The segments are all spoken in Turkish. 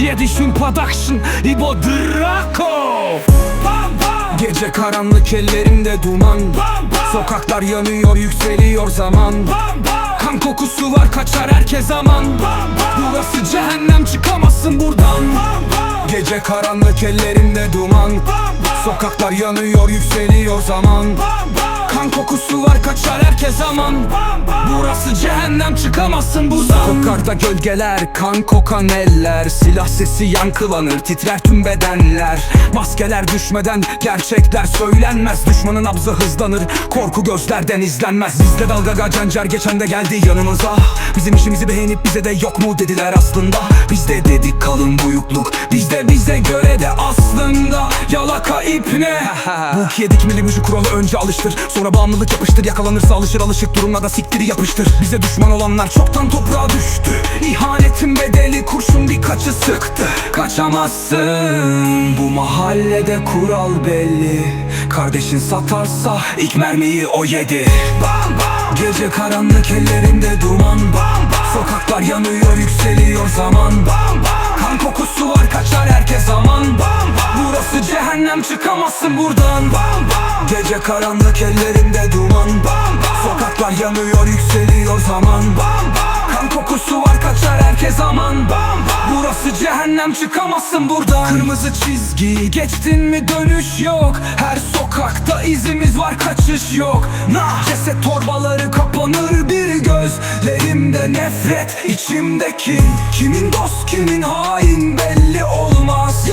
Dişun Production İbo Draco. Bam bam. Gece karanlık ellerimde duman. Sokaklar yanıyor yükseliyor zaman. Kan kokusu var kaçar herkes aman. Burası cehennem çıkamazsın buradan. Gece karanlık ellerimde duman. Sokaklar yanıyor yükseliyor zaman. Kan kokusu var kaçar herkes aman Burası cehennem çıkamazsın buradan Sokakta gölgeler kan kokan eller Silah sesi yankılanır titrer tüm bedenler. Maskeler düşmeden gerçekler söylenmez Düşmanın nabzı hızlanır korku gözlerden izlenmez. Bizde dalga gacancar geçen de geldi yanımıza. Bizim işimizi beğenip bize de yok mu dediler aslında. Bizde dedik kalın buyukluk Bizde bize göre de aslında Yalaka ipne Bu dikmeli müzik kuralı önce alıştır Sonra bağımlılık yapıştır Yakalanırsa alışır alışık durumla da siktiri yapıştır Bize düşman olanlar çoktan toprağa düştü. İhanetin bedeli kurşun birkaçı sıktı. Kaçamazsın Bu mahallede kural belli. Kardeşin satarsa ilk mermiyi o yedi. Bam bam Gece karanlık ellerinde duman. Bam bam Sokaklar yanıyor yükseliyor zaman. Bam bam Kan kokusu var kaçar herkes aman. Bam bam Burası cehennem çıkamazsın buradan. Bam bam Gece karanlık ellerinde duman. Bam bam Sokaklar yanıyor yükseliyor zaman. Bam bam Kan kokusu var kaçar herkes aman. Bam bam Burası cehennem çıkamazsın buradan. Kırmızı çizgi geçtin mi dönüş yok. Her sokakta izimiz var kaçış yok. Nah! Ceset torbaları kapanır bir gözlerimde nefret içimdeki. Kimin dost kimin hain belli olmaz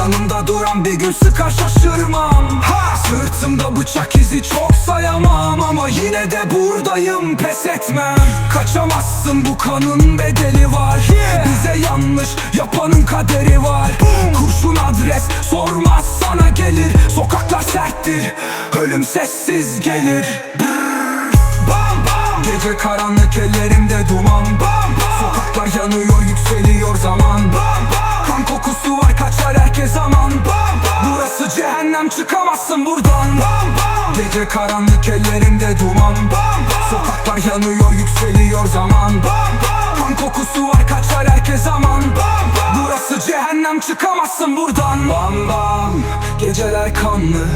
Yanımda duran bir gün sıkar şaşırmam. Ha! Sırtımda bıçak izi çok sayamam Ama yine de buradayım pes etmem. Kaçamazsın bu kanın bedeli var. Bize yanlış yapanın kaderi var. Kurşun adres sormaz sana gelir. Sokaklar serttir ölüm sessiz gelir. Bam bam! Gece karanlık ellerimde duman. Bam bam! Sokaklar yanıyor yükseliyor zaman. Bam bam! Kan kokusu var kaçar cehennem çıkamazsın buradan. Bam bam Gece karanlık ellerimde duman. Bam bam Sokaklar yanıyor yükseliyor zaman. Bam bam Kan kokusu var kaçar herkes aman. Bam bam Burası cehennem çıkamazsın buradan. Bam bam. Geceler kanlı.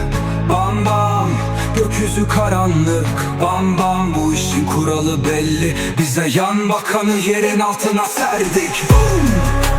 Bam bam. Gökyüzü karanlık. Bam bam. Bu işin kuralı belli. Bize yan bakanı yerin altına serdik. Boom!